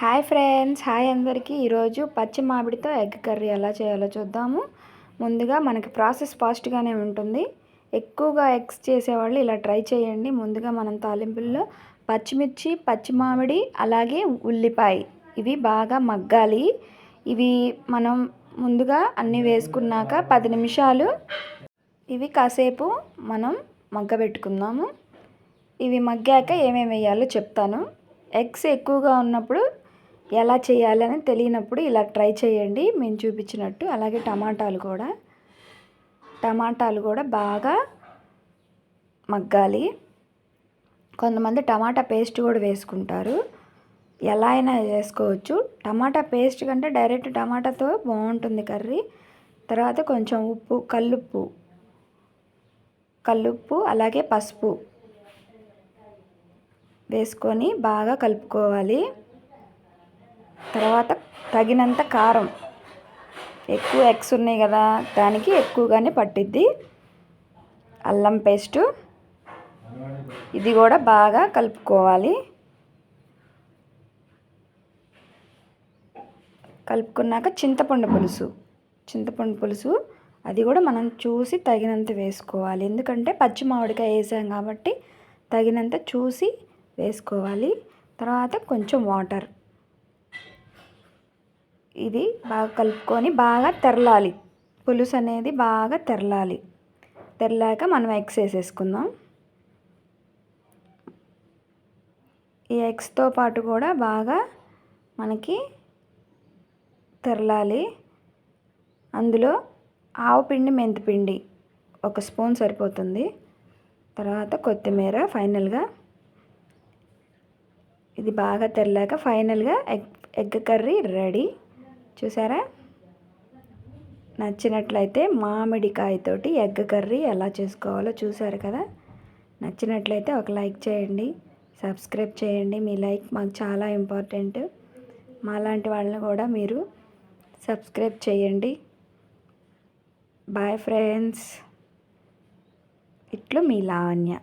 Hi friends hi అందరికీ. ఈరోజు పచ్చి మామిడితో ఎగ్ కర్రీ ఎలా చేయాలో చూద్దాము. ముందుగా మనకి ప్రాసెస్ ఫాస్ట్గానే ఉంటుంది. ఎక్కువగా ఎగ్స్ చేసేవాళ్ళు ఇలా ట్రై చేయండి. ముందుగా మనం తాలింపుల్లో పచ్చిమిర్చి పచ్చి మామిడి అలాగే ఉల్లిపాయ ఇవి బాగా మగ్గాలి. ఇవి మనం ముందుగా అన్నీ వేసుకున్నాక పది నిమిషాలు ఇవి కాసేపు మనం మగ్గబెట్టుకుందాము. ఇవి మగ్గాక ఏమేమి వేయాలో చెప్తాను. ఎగ్స్ ఎక్కువగా ఉన్నప్పుడు ఎలా చేయాలని తెలియనప్పుడు ఇలా ట్రై చేయండి. మేము చూపించినట్టు అలాగే టమాటాలు కూడా. టమాటాలు కూడా బాగా మగ్గాలి. కొంతమంది టమాటా పేస్ట్ కూడా వేసుకుంటారు. ఎలా అయినా వేసుకోవచ్చు. టమాటా పేస్ట్ కంటే డైరెక్ట్ టమాటాతో బాగుంటుంది కర్రీ. తర్వాత కొంచెం ఉప్పు కల్లుప్పు. కల్లుప్పు అలాగే పసుపు వేసుకొని బాగా కలుపుకోవాలి. తర్వాత తగినంత కారం. ఎక్కువ ఎగ్స్ ఉన్నాయి కదా దానికి ఎక్కువగానే పట్టిద్ది. అల్లం పేస్టు. ఇది కూడా బాగా కలుపుకోవాలి. కలుపుకున్నాక చింతపండు పులుసు. చింతపండు పులుసు అది కూడా మనం చూసి తగినంత వేసుకోవాలి. ఎందుకంటే పచ్చి మామిడికాయ వేసాం కాబట్టి తగినంత చూసి వేసుకోవాలి. తర్వాత కొంచెం వాటర్. ఇది బాగా కలుపుకొని బాగా తెరలాలి. పులుసు అనేది బాగా తెరలాలి. తెరలాక మనం ఎగ్స్ వేసేసుకుందాం. ఈ ఎగ్స్తో పాటు కూడా బాగా మనకి తెరలాలి. అందులో ఆవు పిండి మెంతిపిండి ఒక స్పూన్ సరిపోతుంది. తర్వాత కొత్తిమీర ఫైనల్గా ఇది బాగా తెరలాక ఫైనల్గా ఎగ్ ఎగ్ కర్రీ రెడీ. చూసారా? నచ్చినట్లయితే మామిడికాయతోటి ఎగ్ కర్రీ ఎలా చేసుకోవాలో చూసారు కదా? నచ్చినట్లయితే ఒక లైక్ చేయండి సబ్స్క్రైబ్ చేయండి. మీ లైక్ మాకు చాలా ఇంపార్టెంట్. మాలాంటి వాళ్ళని కూడా మీరు సబ్స్క్రైబ్ చేయండి. Bye friends. ఇట్లు మీ లావణ్య.